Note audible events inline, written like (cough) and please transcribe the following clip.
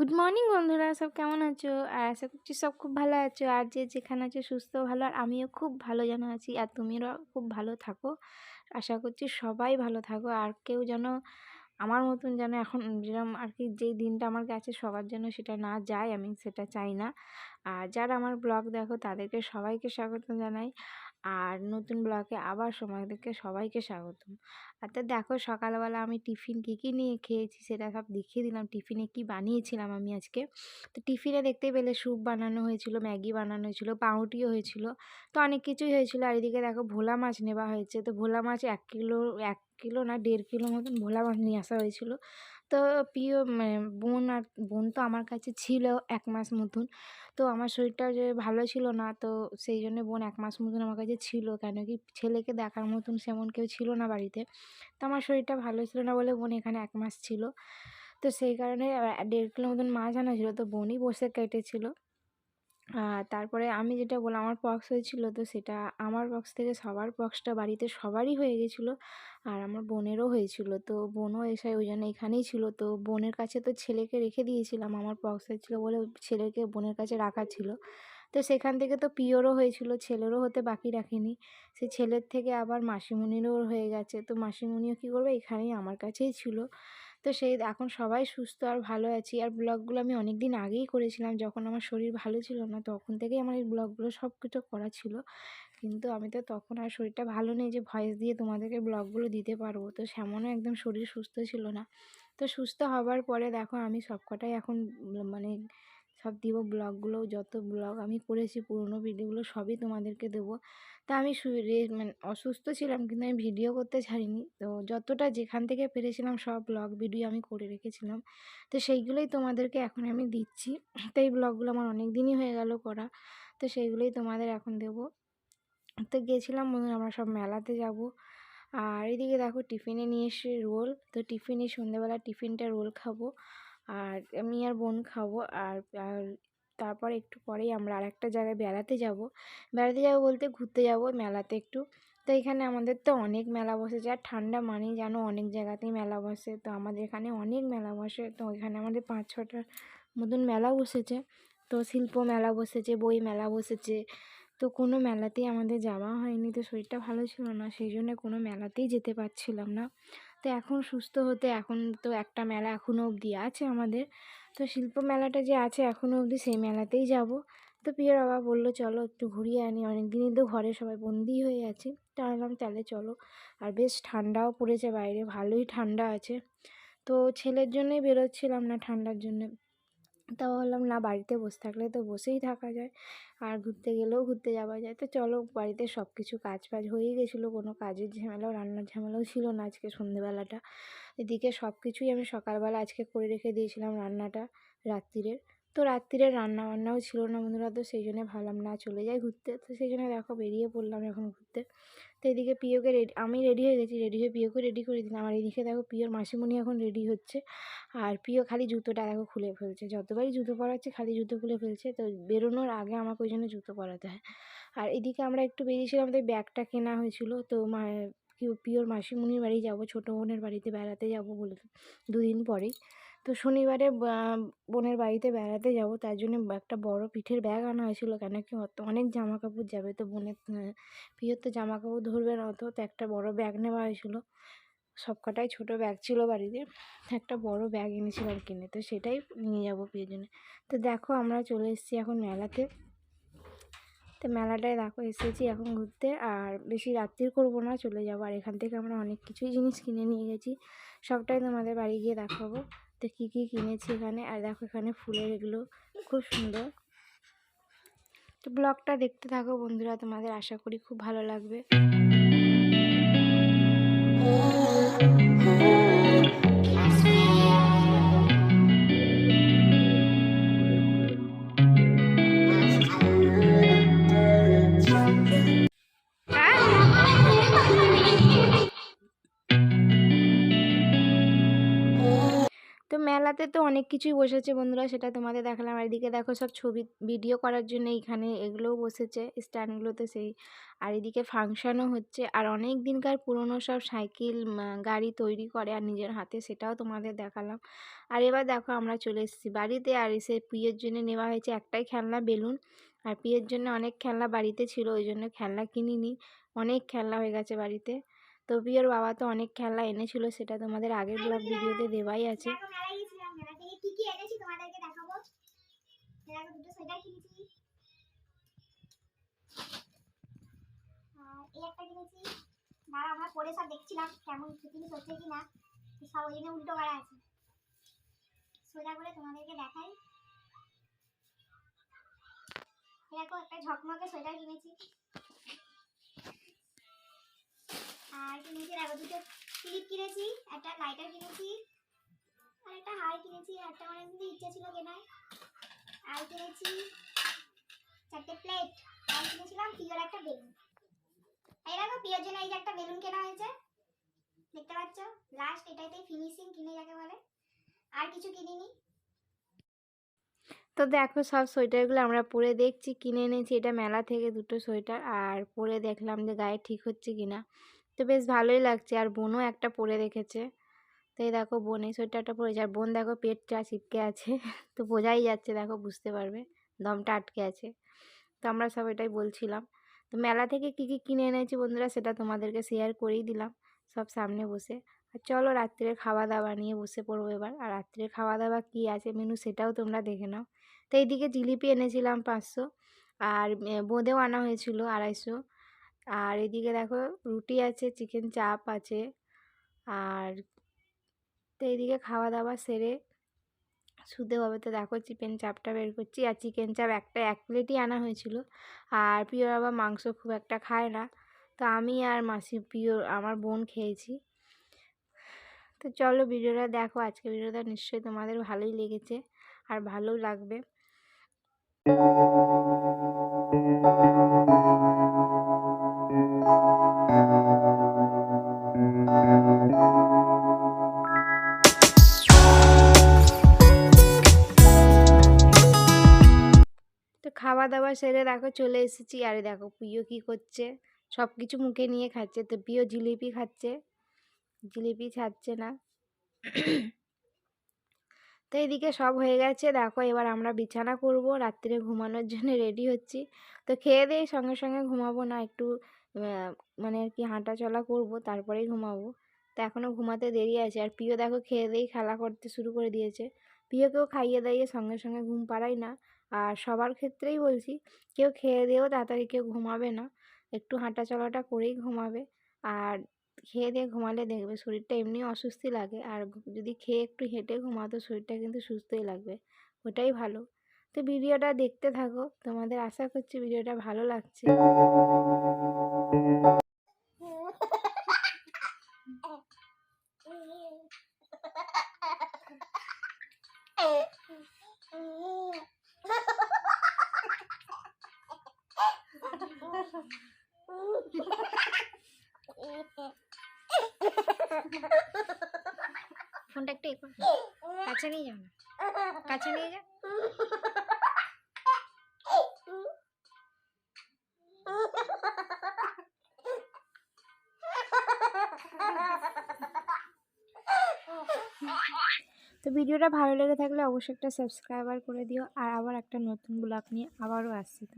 Good morning বন্ধুরা। সব কেমন আছো? আর আশা করছি সব খুব ভালো আছো। আর যে যেখানে আছে সুস্থ, ভালো, আর আমিও খুব ভালো যেন আছি। আর তুমিও খুব ভালো থাকো। আশা করছি সবাই ভালো থাকো। আর কেউ যেন আমার মতন যেন এখন যেরকম আর কি যেই দিনটা আমার কাছে সবার জন্য সেটা না যায় আমি সেটা চাই না। আর যারা আমার ব্লগ দেখো, তাদেরকে সবাইকে স্বাগত জানাই। আর নতুন ব্লগে আবার তোমাদেরকে সবাইকে স্বাগতম। আর তা দেখো সকালবেলা আমি টিফিন কী কী নিয়ে খেয়েছি সেটা সব দেখিয়ে দিলাম। টিফিনে কি বানিয়েছিলাম আমি আজকে? তো টিফিনে দেখতে পেলে স্যুপ বানানো হয়েছিল, ম্যাগি বানানো হয়েছিল, পাউরুটিও হয়েছিল, তো অনেক কিছুই হয়েছিল। আর এদিকে দেখো ভোলা মাছ নেওয়া হয়েছে। তো ভোলা মাছ এক কিলো এক কিলো না দেড় কিলো মতন ভোলা মাছ নিয়ে আসা হয়েছিল। তো প্রিয় মানে বোন আর, বোন তো আমার কাছে ছিল এক মাস মতন। তো আমার শরীরটা যে ভালো ছিল না, তো সেই জন্য বোন এক মাস মতন আমার কাছে ছিল। কেন কি ছেলেকে দেখার মতন সেমন কেউ ছিল না বাড়িতে। তো আমার শরীরটা ভালো ছিল না বলে বোন এখানে এক মাস ছিল। তো সেই কারণে দেড় কিলো মতন মাছ আনা ছিল, তো বোনই বসে কেটেছিল। তারপরে আমি যেটা বললাম, আমার পক্স হয়েছিল তো সেটা আমার পক্স থেকে সবার পক্সটা বাড়িতে সবারই হয়ে গেছিল। আর আমার বোনেরও হয়েছিল। তো বোনও এসে ওই জন্য এখানেই ছিল। তো বোনের কাছে তো ছেলেকে রেখে দিয়েছিলাম। আমার পক্স হয়েছিলো বলে ছেলেকে বোনের কাছে রাখা ছিল। তো সেখান থেকে তো পিওরও হয়েছিল। ছেলেরও হতে বাকি রাখিনি। সে ছেলের থেকে আবার মাসিমণিরও হয়ে গেছে। তো মাসিমণিও কী করবে? এখানেই আমার কাছেই ছিল। তো সেই এখন সবাই সুস্থ আর ভালো আছি। আর ব্লগগুলো আমি অনেক দিন আগেই করেছিলাম, যখন আমার শরীর ভালো ছিল না, তখন থেকেই আমার এই ব্লগগুলো সব কিছু করা ছিল। কিন্তু আমি তো তখন আর শরীরটা ভালো নেই যে ভয়েস দিয়ে তোমাদেরকে ব্লগগুলো দিতে পারব। তো সেমনও একদম শরীর সুস্থ ছিল না। তো সুস্থ হবার পরে দেখো আমি সবকটাই এখন মানে সব দিব ব্লগগুলো যত ব্লগ আমি করেছি পুরোনো ভিডিওগুলো সবই তোমাদেরকে দেবো। তা আমি মানে অসুস্থ ছিলাম কিন্তু আমি ভিডিও করতে ছাড়িনি। তো যতটা যেখান থেকে পেরেছিলাম সব ব্লগ ভিডিও আমি করে রেখেছিলাম। তো সেইগুলোই তোমাদেরকে এখন আমি দিচ্ছি। তো এই ব্লগগুলো আমার অনেক দিনই হয়ে গেল করা। তো সেইগুলোই তোমাদের এখন দেব। তো গেছিলাম আমরা সব মেলাতে যাব। আর এদিকে দেখো টিফিনে নিয়ে এসে রোল। তো টিফিনে সন্ধ্যেবেলা টিফিনটা রোল খাব। আর আমি আর বোন খাব। আর আর তারপর একটু পরেই আমরা আর একটা জায়গায় বেড়াতে যাব। বেড়াতে যাব বলতে ঘুরতে যাব মেলাতে একটু। তো এখানে আমাদের তো অনেক মেলা বসেছে আর ঠান্ডা মানেই জানো অনেক জায়গাতেই মেলা বসে। তো আমাদের এখানে অনেক মেলা বসে। তো এখানে আমাদের পাঁচ ছটার মতন মেলা বসেছে। তো শিল্প মেলা বসেছে, বই মেলা বসেছে। তো কোনো মেলাতেই আমাদের যাওয়া হয়নি। তো শরীরটা ভালো ছিল না, সেই জন্য কোনো মেলাতেই যেতে পারছিলাম না। তো এখন সুস্থ হতে এখন তো একটা মেলা এখনও অবধি আছে আমাদের। তো শিল্প মেলাটা যে আছে এখনও অবধি সেই মেলাতেই যাব। তো প্রিয় বাবা বলল, চলো একটু ঘুরিয়ে আনি। অনেক দিনই তো ঘরে সবাই বন্দি হয়ে আছে। তো আনলাম তাহলে চলো। আর বেশ ঠান্ডাও পড়েছে বাইরে, ভালোই ঠান্ডা আছে। তো ছেলের জন্যই বেরোচ্ছিলাম না ঠান্ডার জন্য। তাও বললাম না, বাড়িতে বসে থাকলে তো বসেই থাকা যায়। আর ঘুরতে গেলেও ঘুরতে যাওয়া যায়। তো চলো, বাড়িতে সব কিছু কাজ বাজ হয়েই গেছিল। কোনো কাজের ঝামেলাও, রান্নার ঝামেলাও ছিল না আজকে সন্ধেবেলাটা। এদিকে সব কিছুই আমি সকালবেলা আজকে করে রেখে দিয়েছিলাম রান্নাটা রাত্রিরের। তো রাত্রিরে রান্না বান্নাও ছিল না বন্ধুরা, তো সেই জন্য ভাবলাম না চলে যাই ঘুরতে। তো সেই জন্য দেখো বেরিয়ে পড়লাম এখন ঘুরতে। তো এদিকে পিওকে রেডি, আমি রেডি হয়ে গেছি, রেডি হয়ে পিওকে রেডি করে দিলাম। আর এদিকে দেখো পিওর মাসিমণি এখন রেডি হচ্ছে। আর পিও খালি জুতোটা দেখো খুলে ফেলছে। যতবারই জুতো পরাচ্ছে খালি জুতো খুলে ফেলছে। তো বেরোনোর আগে আমাকে ওই জন্য জুতো পরাতে হয়। আর এদিকে আমরা একটু বেরিয়েছিলাম তো ব্যাগটা কেনা হয়েছিল। তো মা পিওর মাসিমণির বাড়ি যাব, ছোটো বোনের বাড়িতে বেড়াতে যাব বলে দুদিন পরেই। তো শনিবারে বোনের বাড়িতে বেড়াতে যাব, তার জন্য একটা বড় পিঠের ব্যাগ আনা হয়েছিল। কেন কি অত, অনেক জামা কাপড় যাবে তো বোনের প্রিয়র তো জামা কাপড় ধরবে না, অত তো একটা বড় ব্যাগ নেওয়া হয়েছিল। সব কটাই ছোটো ব্যাগ ছিল বাড়িতে, একটা বড় ব্যাগ এনেছিলাম কিনে, তো সেটাই নিয়ে যাব প্রিয় জন্য তো দেখো আমরা চলে এসেছি এখন মেলাতে। তো মেলাটায় দেখো এসেছি এখন ঘুরতে, আর বেশি রাত্রির করব না, চলে যাব। আর এখান থেকে আমরা অনেক কিছুই জিনিস কিনে নিয়ে গেছি। সবটাই তোমাদের বাড়ি গিয়ে দেখাবো। তো কী কী কিনেছি এখানে? আর দেখো এখানে ফুলের এগুলো খুব সুন্দর। তো ব্লগটা দেখতে থাকো বন্ধুরা, তোমাদের আশা করি খুব ভালো লাগবে। মেলা মেলাতে তো অনেক কিছুই বসেছে বন্ধুরা, সেটা তোমাদের দেখালাম। আর এদিকে দেখো সব ছবি ভিডিও করার জন্য এইখানে এগুলোও বসেছে, স্ট্যান্ডগুলোতে সেই। আর এদিকে ফাংশানও হচ্ছে। আর অনেক দিনকার পুরনো সব সাইকেল গাড়ি তৈরি করে আর নিজের হাতে, সেটাও তোমাদের দেখালাম। আর এবার দেখো আমরা চলে এসেছি বাড়িতে। আর এসে পিয়ের জন্য নেওয়া হয়েছে একটাই খেলনা, বেলুন। আর পিয়ের জন্য অনেক খেলনা বাড়িতে ছিল, ওই জন্য খেলনা কিনিনি। অনেক খেলনা হয়ে গেছে বাড়িতে। তো পিওর বাবা তো অনেক খেলা এনেছিল সেটা তোমাদের আগের ব্লগ ভিডিওতে দেওয়াই আছে। দেখো মেলা কি কি এনেছি তোমাদেরকে দেখাবো? দুটো সোয়েটার কিনেছি। এই একটা কিনেছি। দাঁড়া আমরা পরে সব দেখছিলাম কেমন জিনিস হচ্ছে কি না সব ওই জন্য উল্টো করা আছে। সোজা করে তোমাদেরকে দেখাই। দেখো একটা ঝকমকে সোয়েটার কিনেছি। কিনেছি দেখো, দুটো ক্লিপ কিনেছি, একটা লাইটার কিনেছি, আর একটা হার কিনেছি একটা এমনি ইচ্ছা ছিল কেনার। আর কিনেছি চারটে প্লেট আর কিনেছিলাম পিওর একটা বেলুন। এই দেখো, পিওর জন্য এই যে একটা বেলুন কেনা হয়েছে। দেখতে পাচ্ছ? লাস্ট এটাইতেই ফিনিশিং কিনে যাকে বলে। আর কিছু কিনিনি। তো দেখো, সব সোয়েটারগুলো আমরা পরে দেখছি, কিনে এনেছি। এটা মেলা থেকে দুটো সোয়েটার, আর পরে দেখলাম যে গায়ে ঠিক হচ্ছে কি না তো বেশ ভালোই লাগছে। আর বোনও একটা পরে রেখেছে তো এই দেখো বোন সোয়েটারটা পরেছে আর বোন দেখো পেটটা চিপকে আছে। (laughs) তো বোঝাই যাচ্ছে, দেখো বুঝতে পারবে। দমটা আটকে আছে। তো আমরা সব এটাই বলছিলাম। তো মেলা থেকে কী কী কিনে এনেছি বন্ধুরা সেটা তোমাদেরকে শেয়ার করেই দিলাম। সব সামনে বসে। আর চলো রাত্রে খাওয়া দাওয়া নিয়ে বসে পড়ব এবার। আর রাত্রে খাওয়া দাওয়া কী আছে মেনু সেটাও তোমরা দেখে নাও। তো এইদিকে জিলিপি এনেছিলাম পাঁচশো। আর বোঁদেও আনা হয়েছিল আড়াইশো। আর এদিকে দেখো রুটি আছে চিকেন চাপ আছে, আর তো এইদিকে খাওয়া দাওয়া সেরে শুতে হবে। তো দেখো চিকেন চাপটা বের করছি, আর চিকেন চাপ একটা এক প্লেটই আনা হয়েছিল। আর প্রিয় আবার মাংস খুব একটা খায় না। তো আমি আর মাসি প্রিয় আমার বোন খেয়েছি। তো চলো ভিডিওটা দেখো আজকে ভিডিওটা নিশ্চয়ই তোমাদের ভালোই লেগেছে আর ভালোও লাগবে। খাওয়া দাওয়া সেরে দেখো চলে এসেছি। আরে দেখো প্রিয় কী করছে? সব কিছু মুখে নিয়ে খাচ্ছে। তো প্রিয় জিলিপি খাচ্ছে। জিলিপি ছাড়ছে না। তো এদিকে সব হয়ে গেছে। দেখো এবার আমরা বিছানা করব। রাত্রে ঘুমানোর জন্য রেডি হচ্ছি। তো খেয়ে দিয়ে সঙ্গে সঙ্গে ঘুমাবো না, একটু মানে আর কি হাঁটা চলা করব, তারপরেই ঘুমাবো। তো এখনও ঘুমাতে দেরি আছে। আর প্রিয় দেখো খেয়ে দিয়েই খেলা করতে শুরু করে দিয়েছে। প্রিয়কেও খাইয়ে দাইয়ে সঙ্গে সঙ্গে ঘুম পাড়াই না। আর সবার ক্ষেত্রেই বলছি, কেউ খেয়ে দিয়েও তাড়াতাড়ি কেউ ঘুমাবে না। একটু হাঁটা চলাটা করেই ঘুমাবে। আর খেয়ে দিয়ে ঘুমালে দেখবে শরীরটা এমনি অস্বস্তি লাগে। আর যদি খেয়ে একটু হেঁটে ঘুমাও তো শরীরটা কিন্তু সুস্থই লাগবে। ওটাই ভালো। তো ভিডিওটা দেখতে থাকো। তোমাদের আশা করছি ভিডিওটা ভালো লাগছে। (laughs) ফোনটা একটু কাছে নিয়ে যাও না। কাছে নিয়ে যাও। তো ভিডিওটা ভালো লেগে থাকলে অবশ্যই একটা সাবস্ক্রাইবার করে দিও, আর আবার একটা নতুন ব্লগ নিয়ে আবারও আসছি।